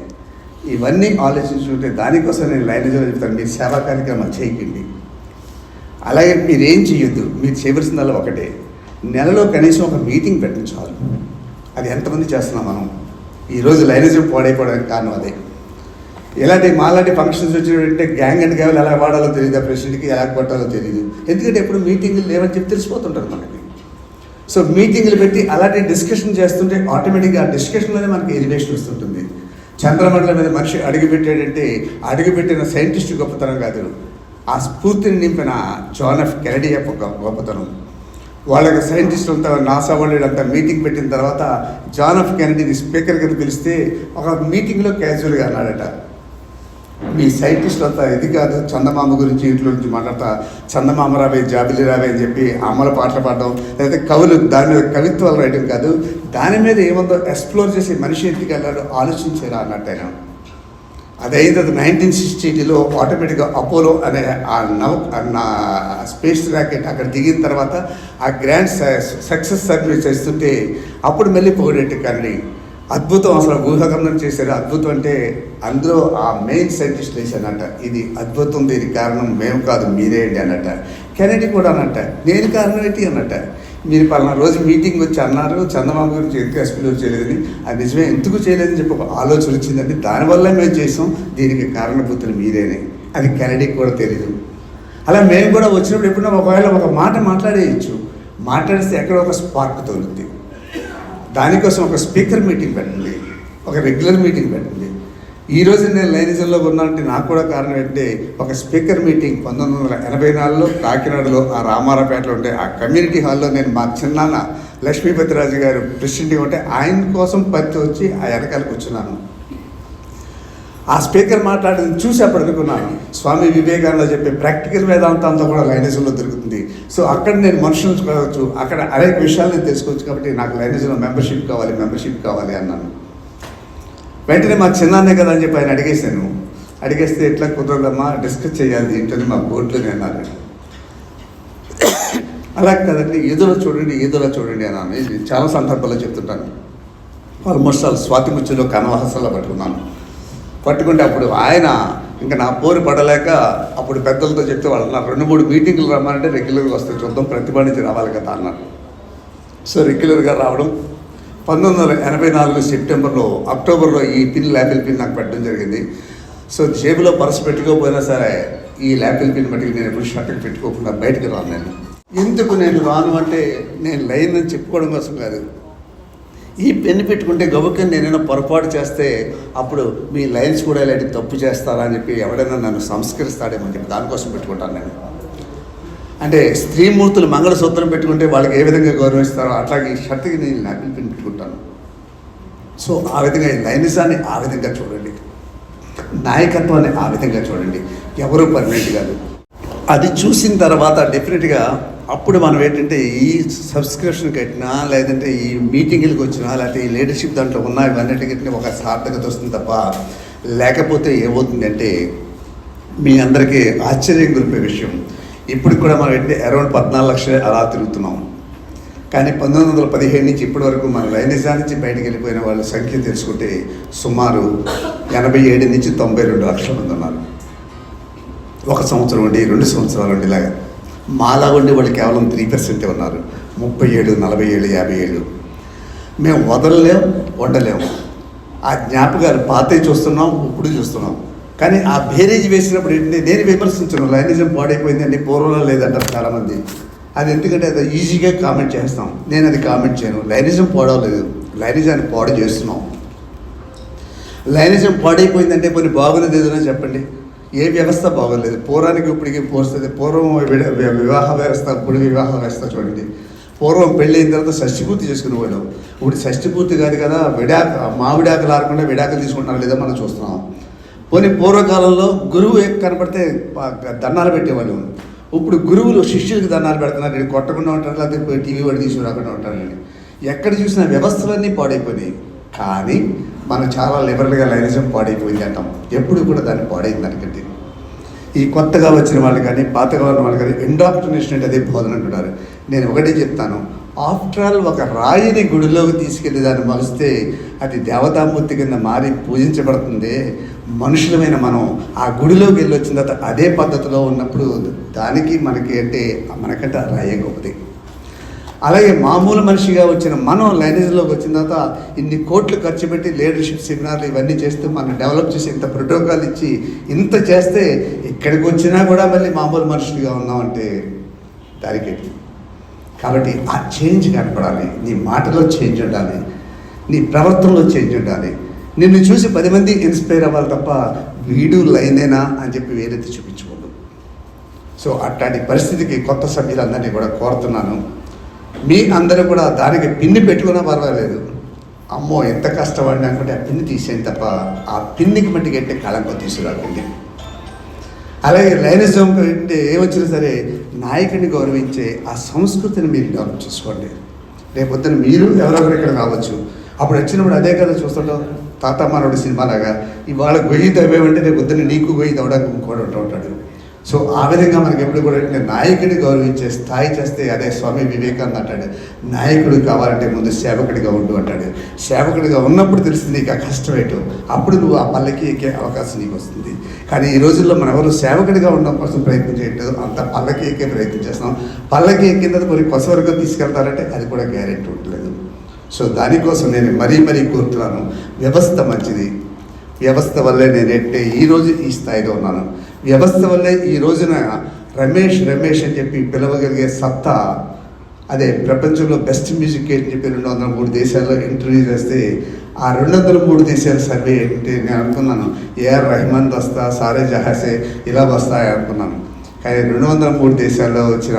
ఇవన్నీ ఆలోచించుకుంటే దానికోసం నేను లైనేజ్లో చెప్తాను మీరు సేవా కార్యక్రమాలు చేయకండి అలాగే మీరు ఏం చేయొద్దు మీరు చేయవలసిందల్లా ఒకటే. నెలలో కనీసం ఒక మీటింగ్ పెట్టించాలి అది ఎంతమంది చేస్తున్నాం మనం? ఈరోజు లైనేజ్ పాడైపోవడానికి కారణం అదే. ఇలాంటి మాలాంటి ఫంక్షన్స్ వచ్చినట్టే గ్యాంగ్ అండ్ గ్యావెల్ ఎలా వాడాలో తెలియదు ఆ ప్రెసిడెంట్కి ఎలా కొట్టాలో తెలియదు ఎందుకంటే ఎప్పుడు మీటింగ్లు లేవని చెప్పి తెలిసిపోతుంటారు మనకి. సో మీటింగ్లు పెట్టి అలాంటి డిస్కషన్ చేస్తుంటే ఆటోమేటిక్గా ఆ డిస్కషన్లోనే మనకి ఎలివేషన్ వస్తుంటుంది. చంద్రమండలం మీద మనిషి అడుగుపెట్టాడంటే అడుగుపెట్టిన సైంటిస్ట్ గొప్పతనం కాదు. ఆ స్ఫూర్తిని నింపిన జాన్ ఎఫ్ కెనడీ యొక్క గొప్పతనం. వాళ్ళకి సైంటిస్ట్ అంతా నాసా వాళ్ళు అంతా మీటింగ్ పెట్టిన తర్వాత జాన్ ఎఫ్ కెనడీని స్పీకర్ కింద పిలిస్తే ఒక మీటింగ్లో క్యాజువల్గా అన్నాడట. మీ సైంటిస్ట్ అంతా ఇది కాదు చందమామ గురించి ఇంట్లో నుంచి మాట్లాడతా చందమామ రావే జాబిలి రావే అని చెప్పి అమ్మల పాటలు పాడడం లేకపోతే కవులు దాని మీద కవిత్వాలు రాయడం కాదు దాని మీద ఏముందో ఎక్స్ప్లోర్ చేసి మనిషి ఇంటికి వెళ్ళాడు ఆలోచించేలా అన్నట్టు ఆయన. అదైంది అది నైన్టీన్ సిక్స్టీలో ఆటోమేటిక్గా అపోలో అనే ఆ నౌ నా స్పేస్ ర్యాకెట్ అక్కడ దిగిన తర్వాత ఆ గ్రాండ్ సక్సెస్ సర్వీస్ చేస్తుంటే అప్పుడు మళ్ళీ పొగిడేట్టు కానీ అద్భుతం అసలు ఊహగమనం చేశారు. అద్భుతం అంటే అందులో ఆ మెయిన్ సైంటిస్ట్ వేసానంట ఇది అద్భుతం దీనికి కారణం మేము కాదు మీరే అండి అన్నట కెనడీ కూడా అన్నట నేను కారణం ఏంటి అన్నట్ట? మీరు పలానా రోజు మీటింగ్ వచ్చి అన్నారు చందమామ గురించి ఎందుకు ఎక్స్ప్లోర్ చేయలేదని. అది నిజమే ఎందుకు చేయలేదని చెప్పి ఒక ఆలోచన వచ్చిందండి. దానివల్ల మేము చేసాం దీనికి కారణభూతులు మీరేనే. అది కెనడీకి కూడా తెలియదు అలా మేము కూడా వచ్చినప్పుడు ఎప్పుడైనా ఒకవేళ ఒక మాట మాట్లాడేయచ్చు. మాట్లాడిస్తే ఎక్కడ ఒక స్పార్క్ తోలుద్ది దానికోసం ఒక స్పీకర్ మీటింగ్ పెట్టండి ఒక రెగ్యులర్ మీటింగ్ పెట్టండి. ఈ రోజు నేను లైనిజంలో ఉన్నానంటే నాకు కూడా కారణం ఏంటంటే ఒక స్పీకర్ మీటింగ్ పంతొమ్మిది వందల ఎనభై నాలుగులో కాకినాడలో ఆ రామారాపేటలో ఉంటే ఆ కమ్యూనిటీ హాల్లో నేను మా చిన్నాన్న లక్ష్మీపతిరాజు గారు ప్రెసిడెంట్గా ఉంటే ఆయన కోసం పత్తి వచ్చి ఆ వెనకాల కూర్చున్నాను. ఆ స్పీకర్ మాట్లాడింది చూసి అప్పుడు అనుకున్నాను. స్వామి వివేకానంద చెప్పే ప్రాక్టికల్ వేదాంతం అంతా కూడా లైనిజంలో దొరుకుతుంది. సో అక్కడ నేను మనుషులను చూడవచ్చు. అక్కడ అనేక విషయాలు నేను తెలుసుకోవచ్చు కాబట్టి నాకు లైనేజ్లో మెంబర్షిప్ కావాలి మెంబర్షిప్ కావాలి అన్నాను. వెంటనే మా చిన్నాన్నే కదా అని చెప్పి ఆయన అడిగేశాను. అడిగేస్తే ఎట్లా కుదరదమ్మా? డిస్కస్ చేయాలి ఏంటని మా బోర్డులోనే అన్నారు. అలా కదండి ఈదులో చూడండి ఈదులో చూడండి అన్నాను. ఇది చాలా సందర్భాల్లో చెప్తుంటాను. ఆల్మోస్ట్ ఆల్ స్వాతి ముచ్చులో కనవహసంలో పట్టుకున్నాను. పట్టుకుంటే అప్పుడు ఆయన ఇంకా నా పోరు పడలేక అప్పుడు పెద్దలతో చెప్తే వాళ్ళు నాకు రెండు మూడు మీటింగ్లు రమ్మానంటే రెగ్యులర్గా వస్తే చూద్దాం ప్రతిభ నుంచి రావాలి కదా అన్నారు. సో రెగ్యులర్గా రావడం పంతొమ్మిది వందల ఎనభై నాలుగు సెప్టెంబర్లో అక్టోబర్లో ఈ పిన్ ల్యాపిల్ పిన్ నాకు పెట్టడం జరిగింది. సో జేబులో పర్స్ పెట్టుకోకపోయినా సరే ఈ ల్యాపిల్ పిన్ బట్టి నేను ఎప్పుడు షర్ట్కి పెట్టుకోకుండా బయటకు రాను నేను. ఎందుకు నేను రాను అంటే నేను లైన్ అని చెప్పుకోవడం కోసం కాదు. ఈ పెన్ పెట్టుకుంటే గబుకని నేనైనా పొరపాటు చేస్తే అప్పుడు మీ లైన్స్ కూడా ఇలాంటి తప్పు చేస్తారా అని చెప్పి ఎవడైనా నన్ను సంస్కరిస్తాడేమో అని చెప్పి దానికోసం పెట్టుకుంటాను నేను. అంటే స్త్రీమూర్తులు మంగళసూత్రం పెట్టుకుంటే వాళ్ళకి ఏ విధంగా గౌరవిస్తారో అట్లాగే ఈ షర్ట్కి నేను ల్యాపిల్ పిన్ పెట్టుకుంటాను. సో ఆ విధంగా ఈ లైనిజాన్ని ఆ విధంగా చూడండి. నాయకత్వాన్ని ఆ విధంగా చూడండి. ఎవరు పర్మనెంట్ కాదు. అది చూసిన తర్వాత డెఫినెట్గా అప్పుడు మనం ఏంటంటే ఈ సబ్స్క్రిప్షన్ కట్టినా లేదంటే ఈ మీటింగ్లకు వచ్చినా లేకపోతే ఈ లీడర్షిప్ దాంట్లో ఉన్న ఇవన్నిటికీ ఒక సార్థకత వస్తుంది తప్ప లేకపోతే ఏమవుతుందంటే మీ అందరికీ ఆశ్చర్యం గురిపే విషయం. ఇప్పుడు కూడా మనం ఏంటంటే అరౌండ్ పద్నాలుగు లక్షలు అలా తిరుగుతున్నాం. కానీ పంతొమ్మిది వందల పదిహేడు నుంచి ఇప్పటి వరకు మన లైనిజా నుంచి బయటకు వెళ్ళిపోయిన వాళ్ళ సంఖ్య తెలుసుకుంటే సుమారు ఎనభై ఏడు నుంచి తొంభై రెండు లక్షల మంది ఉన్నారు. ఒక సంవత్సరం ఉండి రెండు సంవత్సరాలు ఉండి ఇలాగా మాలా ఉండి వాళ్ళు కేవలం త్రీ పర్సెంటే ఉన్నారు. ముప్పై ఏడు నలభై ఏడు యాభై ఏడు. మేము వదలలేం వండలేము ఆ జ్ఞాపకాలు పాతే చూస్తున్నాం ఇప్పుడు చూస్తున్నాం. కానీ ఆ బేరేజ్ వేసినప్పుడు ఏంటి నేను విమర్శించను లైనిజం పాడైపోయిందండి పూర్వంలో లేదంటారు చాలామంది. అది ఎందుకంటే అది ఈజీగా కామెంట్ చేస్తాం. నేను అది కామెంట్ చేయను. లైనిజం పాడవలేదు. లైనిజాన్ని పాడు చేస్తున్నాం. లైనిజం పాడైపోయిందంటే కొన్ని బాగున్నది ఏదైనా చెప్పండి. ఏ వ్యవస్థ బాగోలేదు పూర్వానికి ఇప్పటికి పోస్తుంది. పూర్వం వివాహ వ్యవస్థ ఇప్పుడు వివాహ వ్యవస్థ చూడండి. పూర్వం పెళ్ళి అయిన తర్వాత షష్టిపూర్తి చేసుకునేవాడు ఇప్పుడు షష్టిపూర్తి కాదు కదా విడాక మావిడాకలు ఆడకుండా విడాకలు తీసుకుంటున్నారు లేదా మనం చూస్తున్నాం. పోనీ పూర్వకాలంలో గురువు కనపడితే దండాలు పెట్టేవాళ్ళు. ఇప్పుడు గురువులు శిష్యులకు దండాలు పెడుతున్నారు. నేను కొట్టకుండా ఉంటారు లేకపోతే టీవీ వాడు తీసుకురాకుండా ఉంటారండి ఎక్కడ చూసిన వ్యవస్థలన్నీ పాడైపోయినాయి. కానీ మనం చాలా లిబరల్గా లైనిజం పాడైపోయింది అంటాం. ఎప్పుడు కూడా దాన్ని పాడైంది దానికంటే. ఈ కొత్తగా వచ్చిన వాళ్ళు కానీ పాతగా ఉన్న వాళ్ళు కానీ ఇండాక్ట్రినేషన్ అంటే అదే బోధన అంటున్నారు. నేను ఒకటే చెప్తాను. ఆఫ్టర్ ఆల్ ఒక రాయిని గుడిలోకి తీసుకెళ్ళి దాన్ని మలిస్తే అది దేవతామూర్తి కింద మారి పూజించబడుతుంది. మనుషులమైన మనం ఆ గుడిలోకి వెళ్ళి వచ్చిన తర్వాత అదే పద్ధతిలో ఉన్నప్పుడు దానికి మనకి అంటే మనకంటే ఆ రాయే గొప్పది. అలాగే మామూలు మనిషిగా వచ్చిన మనం లైనేజ్లోకి వచ్చిన తర్వాత ఇన్ని కోట్లు ఖర్చు పెట్టి లీడర్షిప్ సెమినార్లు ఇవన్నీ చేస్తూ మనం డెవలప్ చేసి ఇంత ప్రోటోకాల్ ఇచ్చి ఇంత చేస్తే ఇక్కడికి వచ్చినా కూడా మళ్ళీ మామూలు మనుషులుగా ఉన్నామంటే దానికి కాబట్టి ఆ చేంజ్ కనపడాలి. నీ మాటలో చేంజ్ ఉండాలి. నీ ప్రవర్తనలో చేంజ్ ఉండాలి. నిన్ను చూసి పది మంది ఇన్స్పైర్ అవ్వాలి తప్ప వీడు లైనేనా అని చెప్పి వేరైతే చూపించుకోదు సో అట్లాంటి పరిస్థితికి కొత్త సభ్యులందరినీ కూడా కోరుతున్నాను. మీ అందరూ కూడా దానికి పిన్ని పెట్టుకున్నా పర్వాలేదు. అమ్మో ఎంత కష్టపడినా అనుకుంటే ఆ పిన్ని తీసేయండి తప్ప ఆ పిన్నికి మట్టికి అంటే కళంకం తీసుకురాకండి అలాగే లైనిజం అంటే ఏమొచ్చినా సరే నాయకుడిని గౌరవించే ఆ సంస్కృతిని మీరు డెవలప్ చేసుకోండి. రేపొద్దున మీరు ఎవరెవరు ఇక్కడ రావచ్చు. అప్పుడు వచ్చినప్పుడు అదే కదా చూస్తుంటాం. తాత సినిమా సినిమాలాగా ఇవాళ గొయ్యి తవ్వేమంటే రేపు పొద్దున్న నీకు గొయ్యి తవ్వడానికి ఇంకోటి ఉంటాడు. సో ఆ విధంగా మనకి ఎప్పుడు కూడా ఏంటంటే నాయకుడిని గౌరవించే స్థాయి చేస్తే అదే స్వామి వివేకానంద అంటాడు. నాయకుడు కావాలంటే ముందు సేవకుడిగా ఉండు అంటాడు. సేవకుడిగా ఉన్నప్పుడు తెలుస్తుంది నీకు ఆ కష్టం ఏంటో. అప్పుడు నువ్వు ఆ పల్లకి ఎక్కే అవకాశం నీకు వస్తుంది. కానీ ఈ రోజుల్లో మనం ఎవరు సేవకుడిగా ఉండడం కోసం ప్రయత్నం చేయట్లేదు. అంత పల్లకి ఎక్కే ప్రయత్నం చేస్తున్నాం. పల్లకి ఎక్కిన మరి కొన్ని కొస వరకు తీసుకెళ్తారంటే అది కూడా గ్యారెంటీ ఉండలేదు. సో దానికోసం నేను మరీ మరీ కోరుతున్నాను. వ్యవస్థ మంచిది. వ్యవస్థ వల్లే నేను ఎట్టే ఈరోజు ఈ స్థాయిలో ఉన్నాను. వ్యవస్థ వల్లే ఈ రోజున రమేష్ రమేష్ అని చెప్పి పిలవగలిగే సత్తా అదే ప్రపంచంలో బెస్ట్ మ్యూజిక్ అని చెప్పి రెండు వందల మూడు దేశాల్లో ఇంటర్వ్యూ చేస్తే ఆ రెండు వందల మూడు దేశాల సర్వే ఏంటి నేను అనుకున్నాను. ఏఆర్ రెహమాన్ వస్తా సారే జహాసే ఇలా వస్తాయి అనుకున్నాను. కానీ రెండు వందల మూడు దేశాల్లో వచ్చిన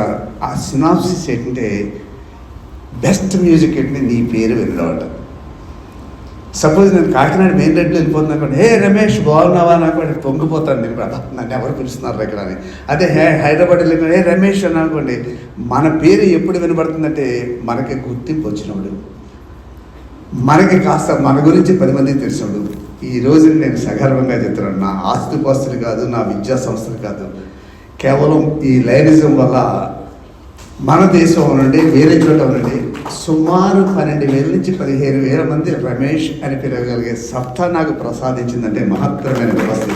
ఆ సినాప్సిస్ ఏంటంటే బెస్ట్ మ్యూజిక్ ఏంటంటే నీ పేరు వెళ్ళవటం సపోజ్ నేను కాకినాడ మెయిన్ రోడ్లో వెళ్ళిపోతున్నా కూడా హే రమేష్ బాగున్నావా? నాకు పొంగిపోతాను నేను కూడా నన్ను ఎవరు పిలుస్తున్నారు ఇక్కడ అని. అదే హే హైదరాబాద్ వెళ్ళి హే రమేష్ అని అనుకోండి మన పేరు ఎప్పుడు వినబడుతుందంటే మనకి గుర్తింపు వచ్చినప్పుడు మనకి కాస్త మన గురించి పది మందికి తెలిసినప్పుడు ఈ రోజు నేను సగర్వంగా చెప్తున్నాను నా ఆస్తిపాస్తులు కాదు నా విద్యా సంస్థలు కాదు. కేవలం ఈ లైనిజం వల్ల మన దేశం నుండి వేరే చోట నుండి సుమారు పన్నెండు వేల నుంచి పదిహేను వేల మంది రమేష్ అని పిలవగలిగే సత్తా నాకు ప్రసాదించిందంటే మహత్తరమైన వ్యవస్థ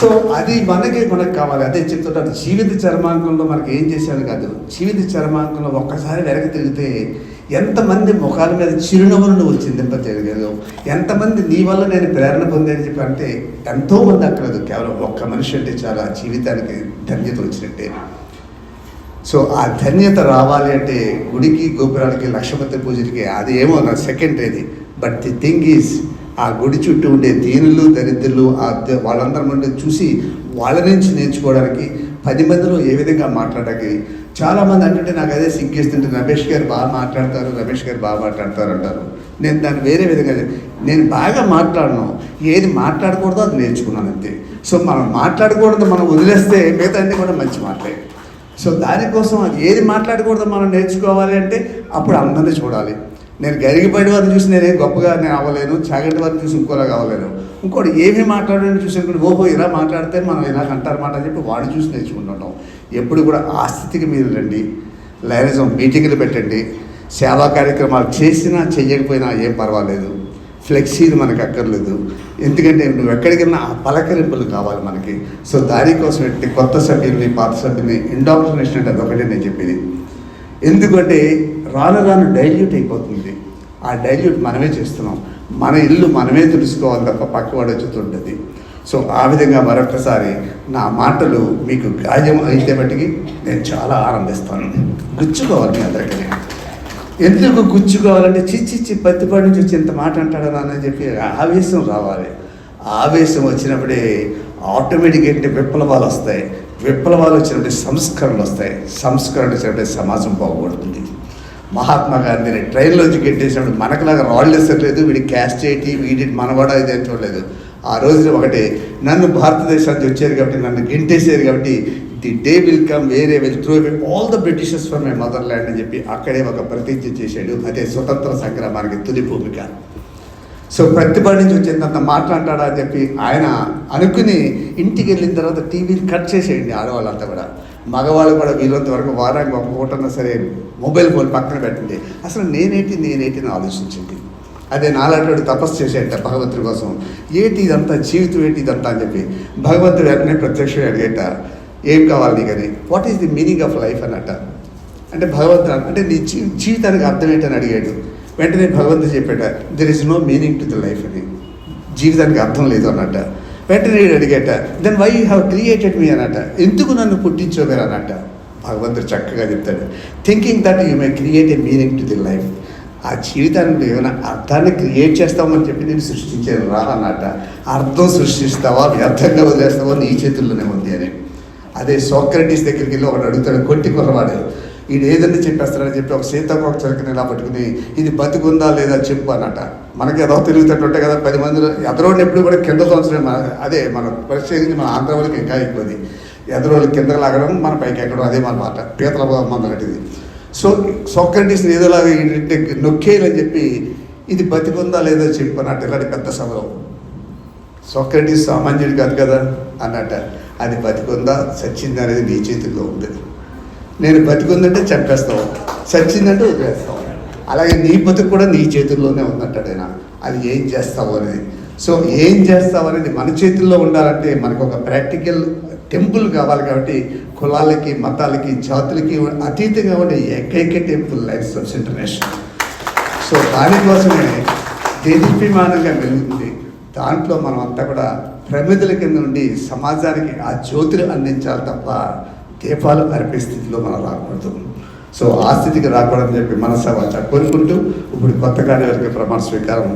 సో అది మనకి మనకు కావాలి. అదే చెప్తుంటారు జీవిత చర్మాంకంలో మనకి ఏం చేశాను కాదు. జీవిత చర్మాంకంలో ఒక్కసారి వెనక్కి తిరిగితే ఎంతమంది ముఖాల మీద చిరునవ్వులు నువ్వు చిందింపజేయగలవు ఎంతమంది నీ వల్ల నేను ప్రేరణ పొందేది చెప్పి అంటే ఎంతోమంది అక్కలేదు కేవలం ఒక్క మనిషి అంటే చాలా. జీవితానికి ధన్యత వచ్చినట్టే. సో ఆ ధన్యత రావాలి అంటే గుడికి గోపురాలకి లక్షపతి పూజలకి అది ఏమో నా సెకండ్ ఇది. బట్ ది థింగ్ ఈజ్ ఆ గుడి చుట్టూ ఉండే దీనులు దరిద్రులు ఆ వాళ్ళందరి నుండి చూసి వాళ్ళ నుంచి నేర్చుకోవడానికి పది మందిలో ఏ విధంగా మాట్లాడడానికి చాలామంది అంటే నాకు అదే సిగ్గేస్తుంటే రమేష్ గారు బాగా మాట్లాడతారు రమేష్ గారు బాగా మాట్లాడతారు అంటారు. నేను దాన్ని వేరే విధంగా నేను బాగా మాట్లాడను. ఏది మాట్లాడకూడదో అది నేర్చుకున్నాను అంతే. సో మనం మాట్లాడకూడదు మనం వదిలేస్తే మిగతా అన్నీ కూడా మంచి మాట్లాడే. సో దానికోసం అది ఏది మాట్లాడకూడదో మనం నేర్చుకోవాలి అంటే అప్పుడు అందరినీ చూడాలి. నేను గరిగిపడి వారిని చూసి నేనేం గొప్పగా నేను అవ్వలేను చాగంటి వారిని చూసి ఇంకోలా కావలేను ఇంకోటి ఏమీ మాట్లాడని చూసి ఓహో ఇలా మాట్లాడితే మనం ఇలా అంటారన్నమాట అని చెప్పి వాడిని చూసి నేర్చుకుంటుంటాం. ఎప్పుడు కూడా ఆ స్థితికి మీరు రండి. లైనిజం మీటింగ్లు పెట్టండి. సేవా కార్యక్రమాలు చేసినా చెయ్యకపోయినా ఏం పర్వాలేదు. ఫ్లెక్సీలు మనకు అక్కర్లేదు. ఎందుకంటే నువ్వు ఎక్కడికైనా ఆ పలకరింపులు కావాలి మనకి. సో దానికోసం ఎట్టి కొత్త సభ్యుల్ని పాత సభ్యుల్ని ఇండాక్ట్రినేషన్ అంటే అదొకటే నేను చెప్పేది. ఎందుకంటే రాను రాను డైల్యూట్ అయిపోతుంది. ఆ డైల్యూట్ మనమే చేస్తున్నాం. మన ఇల్లు మనమే తెలుసుకోవాలి తప్ప పక్కవాడు వచ్చుతుంటుంది సో ఆ విధంగా మరొకసారి నా మాటలు మీకు గాయం అయితే బట్టికి నేను చాలా ఆనందిస్తాను. గుచ్చుకోవాలి మీ అందరికీ. ఎందుకు గుచ్చుకోవాలంటే చిచ్చిచ్చి పత్తిపాటి నుంచి వచ్చి ఇంత మాట అంటాడు అని చెప్పి ఆవేశం రావాలి. ఆవేశం వచ్చినప్పుడే ఆటోమేటిక్ ఏంటి విప్లవాలు వస్తాయి. విప్లవాలు వచ్చినప్పుడు సంస్కరణలు వస్తాయి. సంస్కరణ వచ్చినప్పుడే సమాజం బాగుపడుతుంది. మహాత్మా గాంధీని ట్రైన్లోంచి గెట్టేసినప్పుడు మనకులాగా రాళ్ళు వేసట్లేదు వీడి క్యాస్ట్ ఏంటి వీడి మనవాడ ఇది అని చూడలేదు. ఆ రోజున ఒకటి నన్ను భారతదేశానికి వచ్చారు కాబట్టి నన్ను గెంటేసారు కాబట్టి ది డే విల్ కమ్ వేరే will through all the Britishers for my motherland అని చెప్పి అక్కడే ఒక ప్రతిజ్ఞ చేశాడు. అదే స్వతంత్ర సంగ్రామానికి తొలి భూమిక. సో ప్రతిభ నుంచి వచ్చిందంత మాట్లాడతాడా అని చెప్పి ఆయన అనుకుని ఇంటికి వెళ్ళిన తర్వాత టీవీని కట్ చేసేయండి ఆడవాళ్ళంతా కూడా. మగవాళ్ళు కూడా వీళ్ళంత వరకు వారానికి ఒక పూటన్నా సరే మొబైల్ ఫోన్ పక్కన పెట్టండి. అసలు నేనేంటి నేనేంటి అని ఆలోచించింది. అదే నాలాంటి తపస్సు చేసేట భగవంతుడి కోసం. ఏంటి ఇదంతా? జీవితం ఏంటి ఇదంతా అని చెప్పి భగవంతుడు వెంటనే ప్రత్యక్షం అడిగేట ఏం కావాలి నీకని? What is the meaning of life అన్నట్ట. అంటే భగవంతుడు అంటే నీ జీవితానికి అర్థం ఏంటని అడిగాడు. వెంటనే భగవంతుడు చెప్పాడు there is no meaning to the life అని. జీవితానికి అర్థం లేదు అన్నట్ట. వెంటనే అడిగేట then why you have created me అనట ఎందుకు నన్ను పుట్టించో మీరు భగవంతుడు చక్కగా చెప్తాడు thinking that you may create a meaning to the life ఆ జీవితానికి ఏమైనా అర్థాన్ని క్రియేట్ చేస్తామని చెప్పి నేను సృష్టించాను. రా అన్నట అర్థం సృష్టిస్తావా? వ్యర్థంగా వదిలేస్తావా? నీ చేతుల్లోనే ఉంది అని. అదే సోక్రటీస్ దగ్గరికి వెళ్ళి ఒకడు అడుగుతాడు కొట్టి కుర్రవాడు ఈయన ఏదన్నా చెప్పేస్తాడని చెప్పి ఒక సీతాకోక చిలకని ఇలా పట్టుకుని ఇది బతుకుందా లేదా చెప్పు అన్నట. మనకి ఏదో తిరుగుతట్టు ఉంటాయి కదా పది మందిలో ఎదరోడిని ఎప్పుడు కూడా కింద సంవత్సరం అదే మన పరిశీలించి మన ఆంధ్ర వాళ్ళకి ఇంకా ఎక్కువది ఎదరోళ్ళు కిందకి లాగడం మన పైకి ఎక్కడం అదే మన మాట. పీతల మందలటిది సో సోక్రటీస్ని ఏదోలాగా ఏంటంటే నొక్కేయాలని చెప్పి ఇది బతికుందా లేదా చెప్పు అన్నట్టు ఇలాంటి పెద్ద సభలో. సోక్రటీస్ సామాన్యుడు కాదు కదా అన్నట్టు. అది బతికుందా? చచ్చిందా అనేది నీ చేతుల్లో ఉంది నేను బతికుందంటే చంపేస్తావు చచ్చిందంటే వదిలేస్తావు. అలాగే నీ బతుకు కూడా నీ చేతుల్లోనే ఉందంటాడు ఆయన. అది ఏం చేస్తావు అనేది. సో ఏం చేస్తావు అనేది మన చేతుల్లో ఉండాలంటే మనకు ఒక ప్రాక్టికల్ టెంపుల్ కావాలి కాబట్టి కులాలకి మతాలకి జాతులకి అతీతంగా ఉండే ఏకైక temple life subs international. So దానికోసమే దేదీప్యమానంగా వెలుగుతుంది దాంట్లో మనం అంతా కూడా ప్రమిదల కింద నుండి సమాజానికి ఆ జ్యోతిని అందించాలి తప్ప దీపాలు అర్పే స్థితిలో మనం రాకూడదు. సో ఆ స్థితికి రాకూడదని చెప్పి మనసా వాచ కోరుకుంటూ ఇప్పుడు కొత్తగా కార్యవర్గ ప్రమాణ స్వీకారం